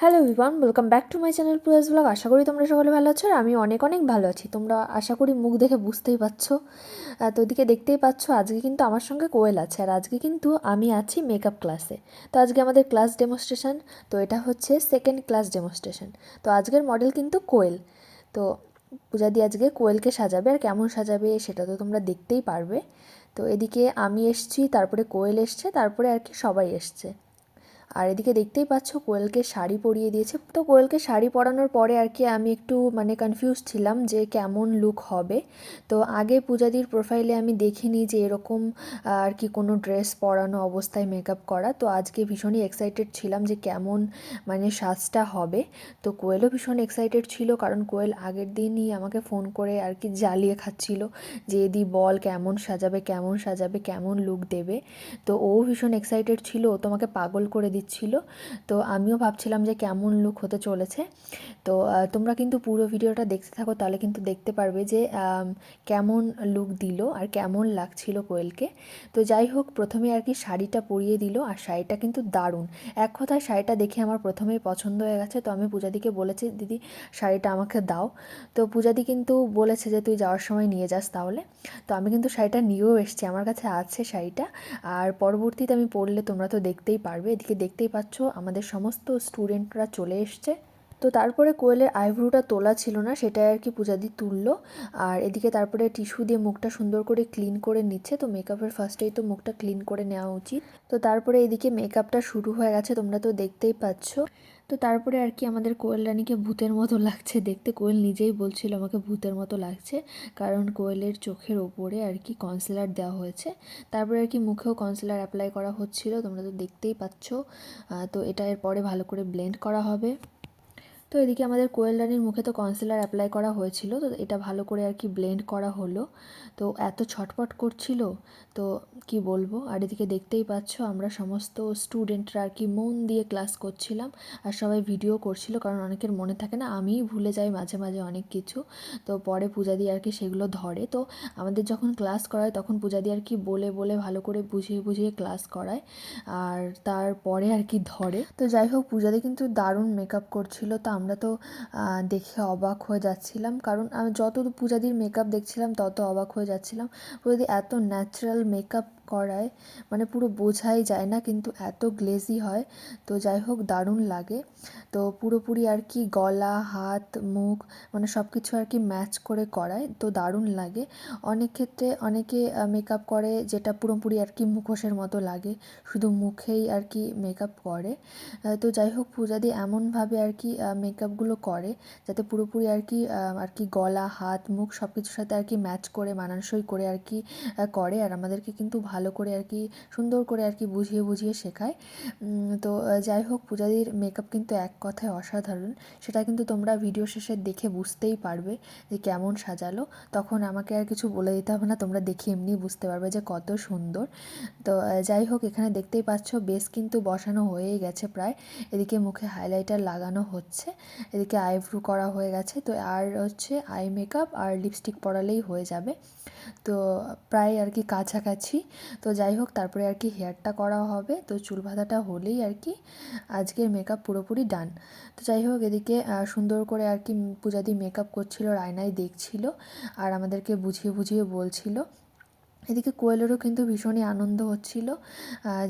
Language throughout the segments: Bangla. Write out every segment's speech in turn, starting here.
Hello everyone welcome back to my channel plus blog আশা করি তোমরা সকলে ভালো আছো আর আমি অনেক অনেক ভালো আছি। তোমরা আশা করি মুখ দেখে বুঝতেই পারছ। তো ওদিকে দেখতেই পাচ্ছ, আজকে কিন্তু আমার সঙ্গে কোয়েল আছে আর আজকে কিন্তু আমি আছি মেকআপ ক্লাসে তো আজকে আমাদের ক্লাস ডেমনস্ট্রেশন তো এটা হচ্ছে সেকেন্ড ক্লাস ডেমনস্ট্রেশন তো আজকের মডেল কিন্তু কোয়েল। তো পূজা দি আজকে কোয়েলকে সাজাবে আর কেমন সাজাবে সেটা তো তোমরা দেখতেই পারবে। তো এদিকে আমি এসছি, তারপরে কোয়েল এসছে, তারপরে আর কি সবাই এসছে। আর এদিকে দেখতেই পাচ্ছ কোয়েলকে শাড়ি পরিয়ে দিয়েছে। তো কোয়েলকে শাড়ি পরানোর পরে আর কি আমি একটু মানে কনফিউজ ছিলাম যে কেমন লুক হবে। তো আগে পূজাদির প্রোফাইলে আমি দেখিনি যে এরকম আর কি কোনো ড্রেস পরানো অবস্থায় মেকআপ করা। তো আজকে ভীষণই এক্সাইটেড ছিলাম যে কেমন মানে সাজটা হবে। তো কোয়েলও ভীষণ এক্সাইটেড ছিল কারণ কোয়েল আগের দিনই আমাকে ফোন করে আর কি জ্বালিয়ে খাচ্ছিল যে দি বল কেমন সাজাবে কেমন সাজাবে, কেমন লুক দেবে? তো ও ভীষণ এক্সাইটেড ছিল। ও তোমাকে পাগল করে দিচ্ছিল তো আমিও ভাবছিলাম যে কেমন লুক হতে চলেছে। তো তোমরা কিন্তু পুরো ভিডিওটা দেখতে থাকো, তাহলে কিন্তু দেখতে পারবে যে কেমন লুক দিল আর কেমন লাগছিল কোয়েলকে। তো যাই হোক, প্রথমে আর কি শাড়িটা পরিয়ে দিল আর শাড়িটা কিন্তু দারুণ। এক কথায় শাড়িটা দেখে আমার প্রথমেই পছন্দ হয়ে গেছে। তো আমি পূজাদিকে বলেছি, দিদি, শাড়িটা আমাকে দাও। তো পূজাদি কিন্তু বলেছে যে, তুই যাওয়ার সময় নিয়ে যাস তাহলে। তো আমি কিন্তু শাড়িটা নিয়েও এসেছি, আমার কাছে আছে শাড়িটা। আর পরবর্তীতে আমি পরলে তোমরা তো দেখতেই পারবে, এদিকে দেখতেই পাচ্ছ, আমাদের সমস্ত স্টুডেন্টরা চলে এসছে। তো তারপরে কোয়েলের আইব্রোটা তোলা ছিল না, সেটাই আর কি পূজাদি তুললো। আর এদিকে তারপরে টিস্যু দিয়ে মুখটা সুন্দর করে ক্লিন করে নিচ্ছে। তো মেকআপের ফার্স্টেই তো মুখটা ক্লিন করে নেওয়া উচিত। তো তারপরে এদিকে মেকআপটা শুরু হয়ে গেছে, তোমরা তো দেখতেই পাচ্ছ। তো তারপরে আর কি আমাদের কোয়েল রানীকে ভূতের মতো লাগছে। দেখতে কোয়েল নিজেই বলছিল আমাকে ভূতের মতো লাগছে, কারণ কোয়েলের চোখের ওপরে আর কি কনসিলার দেওয়া হয়েছে। তারপরে আর কি মুখেও কনসিলার অ্যাপ্লাই করা হচ্ছিল, তোমরা তো দেখতেই পাচ্ছ। তো এটা এরপরে ভালো করে ব্লেন্ড করা হবে। তো এদিকে আমাদের কোয়েল রানীর মুখে তো কনসিলার অ্যাপ্লাই করা হয়েছিল, তো এটা ভালো করে আর কি ব্লেন্ড করা হলো। তো এত ছটপট করছিল, তো কি বলব? আর এদিকে দেখতেই পাচ্ছ আমরা সমস্ত স্টুডেন্টরা আর কি মন দিয়ে ক্লাস করছিলাম আর সবাই ভিডিও করছিল, কারণ অনেকের মনে থাকে না, আমিই ভুলে যাই মাঝে মাঝে অনেক কিছু। তো পরে পূজা দিয়ে আর কি সেগুলো ধরে। তো আমাদের যখন ক্লাস করায় তখন পূজা দিয়ে আর কি বলে বলে ভালো করে বুঝিয়ে বুঝিয়ে ক্লাস করায় আর তারপরে আর কি ধরে। তো যাই হোক পূজাদি কিন্তু দারুণ মেকআপ করছিল, তো আমরা তো দেখে অবাক হয়ে যাচ্ছিলাম। কারণ আমি যত পূজাদির মেকআপ দেখছিলাম, তত অবাক হয়ে যাচ্ছিলাম। পূজাদি এত ন্যাচারাল মেকআপ করায় মানে পুরো বোঝাই যায় না কিন্তু এত গ্লেজি হয়, তো যাই হোক দারুণ লাগে। তো পুরোপুরি আর কি গলা, হাত, মুখ মানে সব কিছু আর কি ম্যাচ করে করায়, তো দারুণ লাগে। অনেক ক্ষেত্রে অনেকে মেকআপ করে যেটা পুরোপুরি আর কি মুখোশের মতো লাগে, শুধু মুখেই আর কি মেকআপ করে। তো যাই হোক পূজাদি এমনভাবে আর কি মেকআপগুলো করে যাতে পুরোপুরি আর কি আর কি গলা, হাত, মুখ সব কিছুর সাথে আর কি ম্যাচ করে, মানানসই করে আর কি করে। আর আমাদেরকে কিন্তু ভালো করে আর কি, সুন্দর করে আর কি বুঝিয়ে বুঝিয়ে শেখায়। তো যাই হোক, পূজাদির মেকআপ কিন্তু এক কথায় অসাধারণ। সেটা কিন্তু তোমরা ভিডিও শেষে দেখে বুঝতেই পারবে যে কেমন সাজালো। তখন আমাকে আর কিছু বলে দিতে হবে না, তোমরা দেখে এমনি বুঝতে পারবে যে কত সুন্দর। তো যাই হোক, এখানে দেখতেই পাচ্ছ বেশ কিন্তু বসানো হয়েই গেছে প্রায়। এদিকে মুখে হাইলাইটার লাগানো হচ্ছে, এদিকে আইব্রু করা হয়ে গেছে। তো, আর হচ্ছে আই মেকআপ আর লিপস্টিক পরালেই হয়ে যাবে। তো, প্রায় আর কি কাছাকাছি। তো যাই হোক, তারপরে আর কি হেয়ারটা করা হবে। তো চুল বাঁধাটা হলেই আর কি আজকের মেকআপ পুরোপুরি ডান তো যাই হোক, এদিকে সুন্দর করে আর কি পূজাদি মেকআপ করছিল, আর আয়নায় দেখছিল, আর আমাদেরকে বুঝিয়ে বুঝিয়ে বলছিল। এদিকে কোয়েলেরও কিন্তু ভীষণই আনন্দ হচ্ছিল।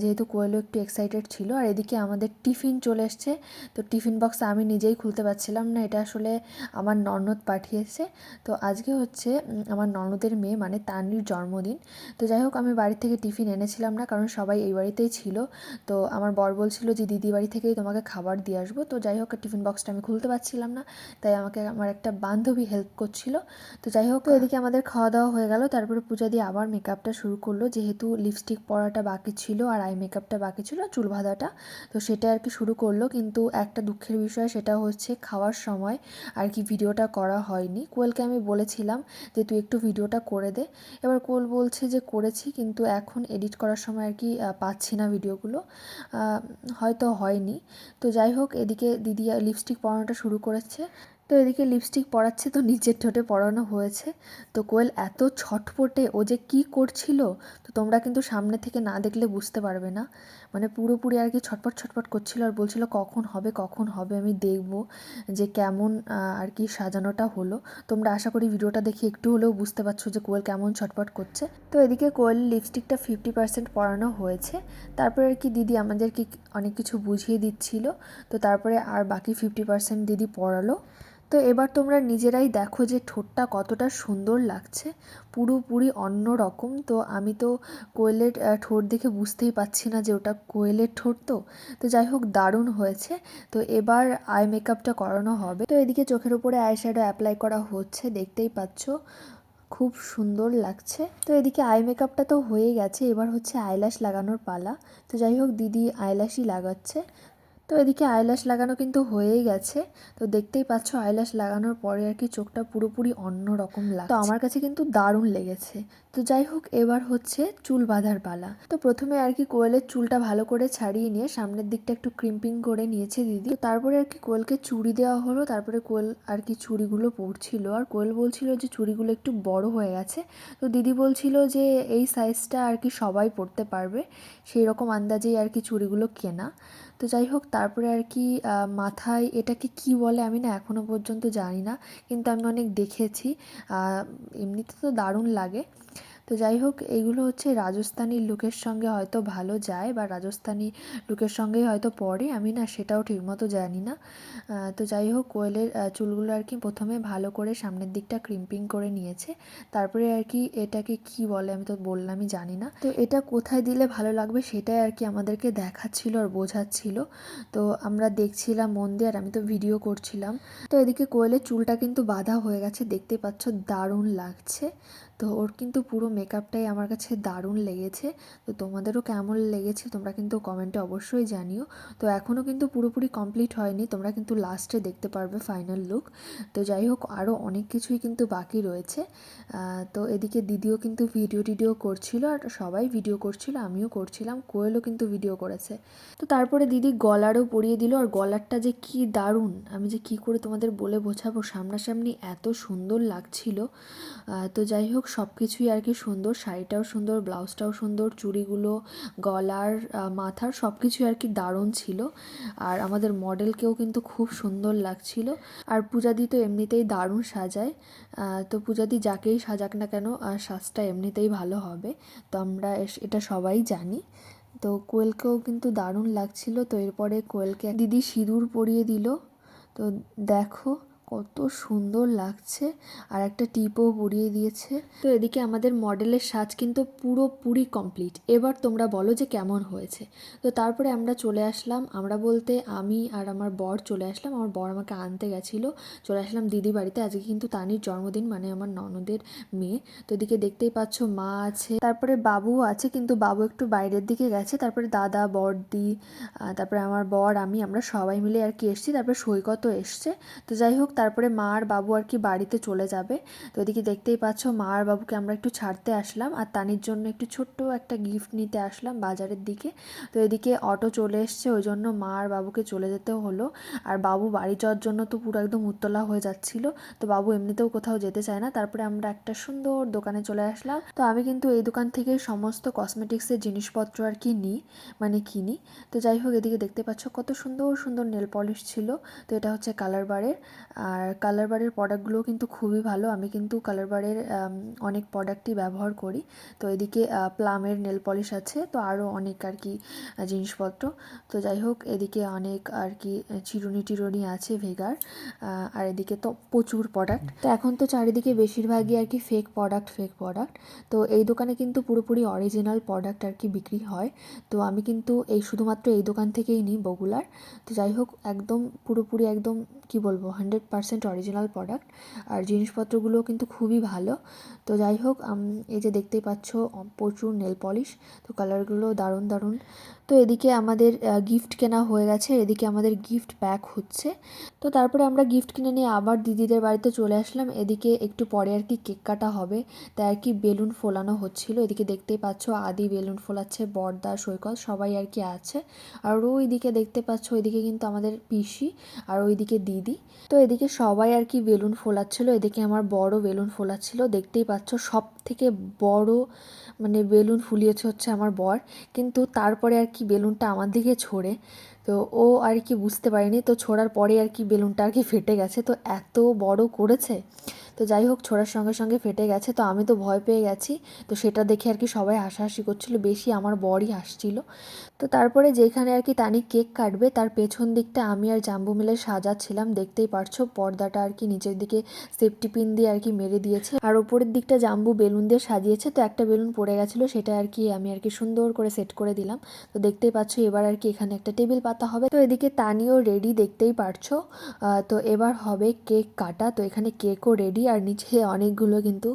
যেহেতু কোয়েলও একটু এক্সাইটেড ছিল আর এদিকে আমাদের টিফিন চলে এসছে। তো টিফিন বক্স আমি নিজেই খুলতে পারছিলাম না এটা আসলে আমার ননদ পাঠিয়েছে। তো আজকে হচ্ছে আমার ননদের মেয়ে মানে তানির জন্মদিন। তো যাই হোক আমি বাড়ি থেকে টিফিন এনেছিলাম না কারণ সবাই এই বাড়িতেই ছিল। তো আমার বর বলছিল যে দিদি বাড়ি থেকেই তোমাকে খাবার দিয়ে আসব। তো যাই হোক টিফিন বক্সটা আমি খুলতে পারছিলাম না তাই আমাকে আমার একটা বান্ধবী হেল্প করছিল। তো যাই হোক এদিকে আমাদের খাওয়া দাওয়া হয়ে গেল তারপরে পূজা দিয়ে আবার মেকআপটা শুরু করল, যেহেতু লিপস্টিক পরাটা বাকি ছিল আর আই মেকআপটা বাকি ছিল, চুল বাঁধাটা তো সেটা আর কি শুরু করল। কিন্তু একটা দুঃখের বিষয়, সেটা হচ্ছে খাওয়ার সময় আর কি ভিডিওটা করা হয়নি। কোয়েলকে আমি বলেছিলাম যে, তুই একটু ভিডিওটা করে দে। এবার কোয়েল বলছে যে, করেছি, কিন্তু এখন এডিট করার সময় আর কি পাচ্ছি না ভিডিওগুলো। হয়তো হয়নি। তো যাই হোক, এদিকে দিদি লিপস্টিক পরানোটা শুরু করেছে। তো এদিকে লিপস্টিক পরাচ্ছে তো নিচের ঠোঁটে পরানো হয়েছে। তো কোয়েল এত ছটপটে ও যে কি করছিল, তো তোমরা কিন্তু সামনে থেকে না দেখলে বুঝতে পারবে না। মানে পুরোপুরি আর কি ছটপট ছটপট করছিল আর বলছিল, কখন হবে কখন হবে, আমি দেখব যে কেমন আর কি সাজানোটা হলো। তোমরা আশা করি ভিডিওটা দেখে একটু হলেও বুঝতে পারছ যে কোয়েল কেমন ছটপট করছে। তো এদিকে কোয়েল লিপস্টিকটা ফিফটি পার্সেন্ট পরানো হয়েছে। তারপরে আর কি দিদি আমাদেরকে অনেক কিছু বুঝিয়ে দিচ্ছিল। তো তারপরে আর বাকি ফিফটি পার্সেন্ট দিদি পড়ালো তো এবার তোমরা নিজেরাই দেখো যে ঠোঁটটা কতটা সুন্দর লাগছে। পুরোপুরি অন্য রকম। তো আমি তো কোয়েলের ঠোঁট দেখে বুঝতেই পারছি না যে ওটা কোয়েলের ঠোঁট তো। তো যাই হোক, দারুণ হয়েছে। তো এবার আই মেকআপটা করানো হবে। তো এদিকে চোখের উপরে আই শ্যাডো অ্যাপ্লাই করা হচ্ছে, দেখতেই পাচ্ছ। খুব সুন্দর লাগছে। তো এদিকে আই মেকআপটা তো হয়ে গেছে। এবার হচ্ছে আইল্যাশ লাগানোর পালা। তো যাই হোক, দিদি আইল্যাশই লাগাচ্ছে। তো এদিকে আইল্যাশ লাগানো কিন্তু হয়েই গেছে। তো দেখতেই পাচ্ছ আইল্যাশ লাগানোর পরে আর কি চোখটা পুরোপুরি অন্য রকম লাগে তো আমার কাছে কিন্তু দারুণ লেগেছে। তো যাই হোক, এবার হচ্ছে চুল বাঁধার পালা। তো প্রথমে আর কি কোয়েলের চুলটা ভালো করে ছাড়িয়ে নিয়ে সামনের দিকটা একটু ক্রিম্পিং করে নিয়েছে দিদি। তো তারপরে আর কি কোয়েলকে চুড়ি দেওয়া হলো। তারপরে কোয়েল আর কি চুড়িগুলো পরছিল। আর কোয়েল বলছিল যে চুড়িগুলো একটু বড় হয়ে গেছে। তো দিদি বলছিল যে এই সাইজটা আর কি সবাই পরতে পারবে। সেই রকম আন্দাজেই আর কি চুড়িগুলো কেনা। তো যাই হোক তারপরে আর কি মাথায় এটাকে কি বলে আমি না এখনও পর্যন্ত জানি না, কিন্তু আমি অনেক দেখেছি এমনিতে তো দারুণ লাগে। তো যাই হোক, এইগুলো হচ্ছে রাজস্থানী লোকের সঙ্গে হয়তো ভালো যায় বা রাজস্থানী লোকের সঙ্গেই হয়তো পড়ে, আমি না সেটাও ঠিকমতো জানি না। তো যাই হোক, কোয়েলের চুলগুলো আর কি প্রথমে ভালো করে সামনের দিকটা ক্রিম্পিং করে নিয়েছে। তারপরে আর কি এটাকে কি বলে আমি তো বললামই জানি না। তো এটা কোথায় দিলে ভালো লাগবে সেটাই আর কি আমাদেরকে দেখাচ্ছিল আর বোঝাচ্ছিল। তো আমরা দেখছিলাম মন দিয়ে আর আমি তো ভিডিও করছিলাম। তো এদিকে কোয়েলের চুলটা কিন্তু বাঁধা হয়ে গেছে, দেখতে পাচ্ছ দারুণ লাগছে। তো ওর কিন্তু পুরো মেকআপটাই আমার কাছে দারুণ লেগেছে। তো তোমাদেরও কেমন লেগেছে তোমরা কিন্তু কমেন্টে অবশ্যই জানিও। তো এখনও কিন্তু পুরোপুরি কমপ্লিট হয়নি, তোমরা কিন্তু লাস্টে দেখতে পারবে ফাইনাল লুক তো যাই হোক আরও অনেক কিছুই কিন্তু বাকি রয়েছে। তো এদিকে দিদিও কিন্তু ভিডিও টিডিও করছিল আর সবাই ভিডিও করছিল, আমিও করছিলাম, কোয়েলও কিন্তু ভিডিও করেছে। তো তারপরে দিদি গলারও পরিয়ে দিল আর গলারটা যে কি দারুণ, আমি যে কি করে তোমাদের বলে বোঝাবো? সামনাসামনি এত সুন্দর লাগছিল। তো যাই হোক সব কিছুই আর কি সুন্দর। শাড়িটাও সুন্দর, ব্লাউজটাও সুন্দর, চুড়িগুলো, গলার মাথার সব কিছুই আর কি দারুণ ছিল। আর আমাদের মডেলকেও কিন্তু খুব সুন্দর লাগছিল। আর পূজাদি তো এমনিতেই দারুণ সাজায়। তো পূজাদি যাকেই সাজাক না কেন সাজটা এমনিতেই ভালো হবে। তো আমরা এটা সবাই জানি। তো কোয়েলকেও কিন্তু দারুণ লাগছিল। তো এরপরে কোয়েলকে দিদি সিঁদুর পরিয়ে দিল। তো দেখো কত সুন্দর লাগছে। আর একটা টিপও পরিয়ে দিয়েছে। তো এদিকে আমাদের মডেলের সাজ কিন্তু পুরোপুরি কমপ্লিট। এবার তোমরা বলো যে কেমন হয়েছে। তো তারপরে আমরা চলে আসলাম। আমরা বলতে আমি আর আমার বর চলে আসলাম। আমার বর আমাকে আনতে গেছিল। চলে আসলাম দিদি বাড়িতে। আজকে কিন্তু তানির জন্মদিন মানে আমার ননদের মেয়ে। তো এদিকে দেখতেই পাচ্ছ মা আছে। তারপরে বাবুও আছে, কিন্তু বাবু একটু বাইরের দিকে গেছে। তারপরে দাদা, বড়দি তারপরে আমার বর, আমি, আমরা সবাই মিলে আর কি এসছি। তারপরে সৈকতও এসছে। তো যাই হোক তারপরে মা আর বাবু আর কি বাড়িতে চলে যাবে। তো এদিকে দেখতেই পাচ্ছ মা আর বাবুকে আমরা একটু ছাড়তে আসলাম আর তানির জন্য একটু ছোট্ট একটা গিফট নিতে আসলাম বাজারের দিকে। তো এদিকে অটো চলে এসছে, ওই জন্য মা আর বাবুকে চলে যেতে হলো। আর বাবু বাড়ি যাওয়ার জন্য তো পুরো একদম উত্তলা হয়ে যাচ্ছিল। তো বাবু এমনিতেও কোথাও যেতে চায় না। তারপরে আমরা একটা সুন্দর দোকানে চলে আসলাম। তো আমি কিন্তু এই দোকান থেকে সমস্ত কসমেটিক্সের জিনিসপত্র আর কি নিই মানে কিনি। তো যাই হোক, এদিকে দেখতে পাচ্ছ কত সুন্দর সুন্দর নেল পলিশ ছিল। তো এটা হচ্ছে কালার বারের আর কালার বারের প্রোডাক্টগুলো কিন্তু খুবই ভালো। আমি কিন্তু কালার বারের অনেক প্রোডাক্টই ব্যবহার করি। তো এদিকে প্লামের নেল পলিশ আছে, তো আরও অনেক আর কি জিনিসপত্র। তো যাই হোক, এদিকে অনেক আর কি চিরুনি টিরুনি আছে ভেগার আর এদিকে তো প্রচুর প্রোডাক্ট তো এখন তো চারিদিকে বেশিরভাগই আর কি ফেক প্রোডাক্ট ফেক প্রোডাক্ট তো এই দোকানে কিন্তু পুরোপুরি অরিজিনাল প্রোডাক্ট আর কি বিক্রি হয়। তো আমি কিন্তু এই শুধুমাত্র এই দোকান থেকেই নিই বগুলার। তো যাই হোক, একদম পুরোপুরি একদম, কি বলব হান্ড্রেড পারসেন্ট অরিজিনাল প্রোডাক্ট আর জিনিসপত্রগুলো কিন্তু খুবই ভালো। তো যাই হোক এই যে দেখতেই পাচ্ছ, প্রচুর নেল পলিশ তো কালারগুলো দারুণ দারুণ। তো এদিকে আমাদের গিফট কেনা হয়ে গেছে, এদিকে আমাদের গিফট প্যাক হচ্ছে। তো তারপরে আমরা গিফট কিনে নিয়ে আবার দিদিদের বাড়িতে চলে আসলাম। এদিকে একটু পরে আর কি কেক কাটা হবে, তাই আর কি বেলুন ফোলানো হচ্ছিল। এদিকে দেখতেই পাচ্ছ আদি বেলুন ফোলাচ্ছে, বর্দা, সৈকত, সবাই আর কি আছে। আর ওইদিকে দেখতে পাচ্ছ, ওইদিকে কিন্তু আমাদের পিসি আর ওইদিকে দিদি। তো এদিকে সবাই আর কি বেলুন ফোলাচ্ছিল, এদিকে আমার বড় বেলুন ফোলাচ্ছিল। দেখতেই পাচ্ছ সব থেকে বড় মানে বেলুন ফুলিয়েছে হচ্ছে আমার বর। কিন্তু তারপরে আর কি বেলুনটা আমার দিকে ছোড়ে। তো ও আর কি বুঝতে পারেনি। তো ছোড়ার পরে আর কি বেলুনটা আর কি ফেটে গেছে। তো এত বড় করেছে। তো যাই হোক, ছোড়ার সঙ্গে সঙ্গে ফেটে গেছে, তো আমি তো ভয় পেয়ে গেছি। তো সেটা দেখে আর কি সবাই হাসাহাসি করছিল, বেশি আমার বরই হাসছিল। তো তারপরে যেখানে আর কি তানি কেক কাটবে, তার পেছন দিকটা আমি আর জাম্বু মিলে সাজাচ্ছিলাম। দেখতেই পারছ, পর্দাটা আর কি নিচের দিকে সেফটি পিন দিয়ে আর কি মেরে দিয়েছে। আর উপরের দিকটা জাম্বু বেলুন দিয়ে সাজিয়েছে, তো একটা বেলুন পড়ে গেছিল, সেটা আর কি আমি আর কি সুন্দর করে সেট করে দিলাম। তো দেখতেই পাচ্ছ, এবার আর কি এখানে একটা টেবিল পাতা হবে। তো এদিকে তানিও রেডি দেখতেই পারছ। তো এবার হবে কেক কাটা, তো এখানে কেকও রেডি আর নিচে অনেকগুলো কিন্তু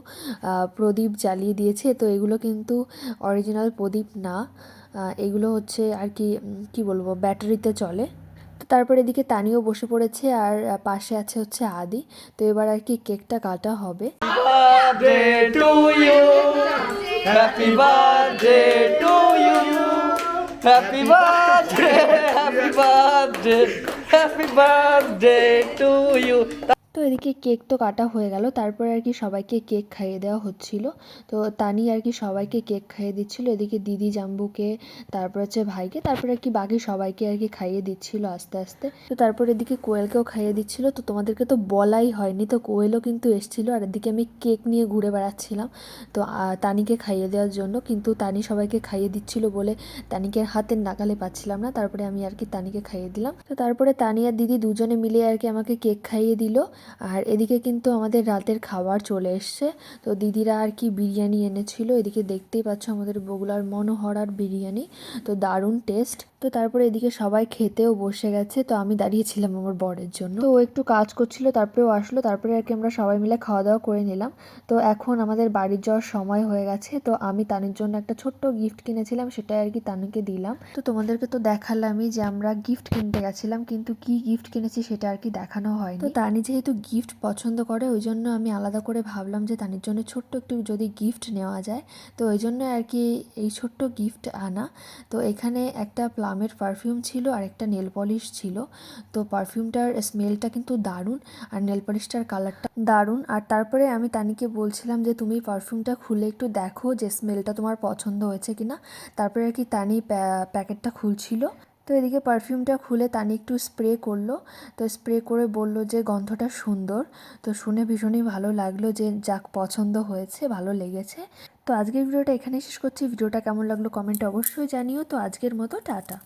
প্রদীপ জ্বালিয়ে দিয়েছে। তো এগুলো কিন্তু অরিজিনাল প্রদীপ না। এগুলো হচ্ছে আর কি কি বলব, ব্যাটারিতে চলে। তারপর এদিকে তানিও বসে পড়েছে আর পাশে আছে হচ্ছে আদি। তো এবার আর কি কেকটা কাটা হবে। তো এদিকে কেক তো কাটা হয়ে গেল। তারপরে আর কি সবাইকে কেক খাইয়ে দেওয়া হচ্ছিল। তো তানি আর কি সবাইকে কেক খাইয়ে দিচ্ছিল। এদিকে দিদি জাম্বুকে, তারপর হচ্ছে ভাইকে, তারপরে আর কি বাকি সবাইকে আর কি খাইয়ে দিচ্ছিল আস্তে আস্তে। তো তারপর এদিকে কোয়েলকেও খাইয়ে দিচ্ছিল। তো তোমাদেরকে তো বলাই হয়নি। তো কোয়েলও কিন্তু এসেছিল। আর এদিকে আমি কেক নিয়ে ঘুরে বেড়াচ্ছিলাম। তো তানিকে খাইয়ে দেওয়ার জন্য। কিন্তু তানি সবাইকে খাইয়ে দিচ্ছিল বলে তানিকে হাতের নাগালে পাচ্ছিলাম না। তারপরে আমি আর কি তানিকে খাইয়ে দিলাম। তো তারপরে তানি আর দিদি দুজনে মিলে আর কি আমাকে কেক খাইয়ে দিল। আর এদিকে কিন্তু আমাদের রাতের খাবার চলে এসছে। তো দিদিরা আর কি বিরিয়ানি এনেছিল। এদিকে দেখতেই পাচ্ছ আমাদের বগুলার মনোহরার বিরিয়ানি। তো দারুণ টেস্ট তো তারপরে এদিকে সবাই খেতেও বসে গেছে। তো আমি দাঁড়িয়েছিলাম আমার বরের জন্য। তো ও একটু কাজ করছিল তারপরে ও আসলো। তারপরে আর কি আমরা সবাই মিলে খাওয়া দাওয়া করে নিলাম। তো এখন আমাদের বাড়ির যাওয়ার সময় হয়ে গেছে। তো আমি তানির জন্য একটা ছোট্ট গিফট কিনেছিলাম সেটা আর কি তানিকে দিলাম। তো তোমাদেরকে তো দেখালামই যে আমরা গিফট কিনতে গেছিলাম, কিন্তু কি গিফট কিনেছি সেটা আর কি দেখানো হয়নি। তো তানি যেহেতু গিফট পছন্দ করে, ওই জন্য আমি আলাদা করে ভাবলাম যে তানির জন্য ছোট্ট একটু যদি গিফট নেওয়া যায়, তো ওই জন্য আর কি এই ছোট্ট গিফট আনা। তো এখানে একটা প্লামের পারফিউম ছিল আর একটা নেল পলিশ ছিল। তো পারফিউমটার স্মেলটা কিন্তু দারুণ, আর নেল পলিশটার কালারটা দারুণ। আর তারপরে আমি তানিকে বলছিলাম যে, তুমি পারফিউমটা খুলে একটু দেখো যে স্মেলটা তোমার পছন্দ হয়েছে কিনা? তারপরে আর কি তানি প্যা- প্যাকেটটা খুলছিল। তো এদিকে পারফিউমটা খুলে তানি একটু স্প্রে করল। তো স্প্রে করে বলল যে, গন্ধটা সুন্দর। তো শুনে ভীষণই ভালো লাগল যে, যাক, পছন্দ হয়েছে, ভালো লেগেছে। তো আজকের ভিডিওটা এখানে শেষ করছি। ভিডিওটা কেমন লাগল কমেন্টে অবশ্যই জানিও। তো আজকের মতো, টাটা।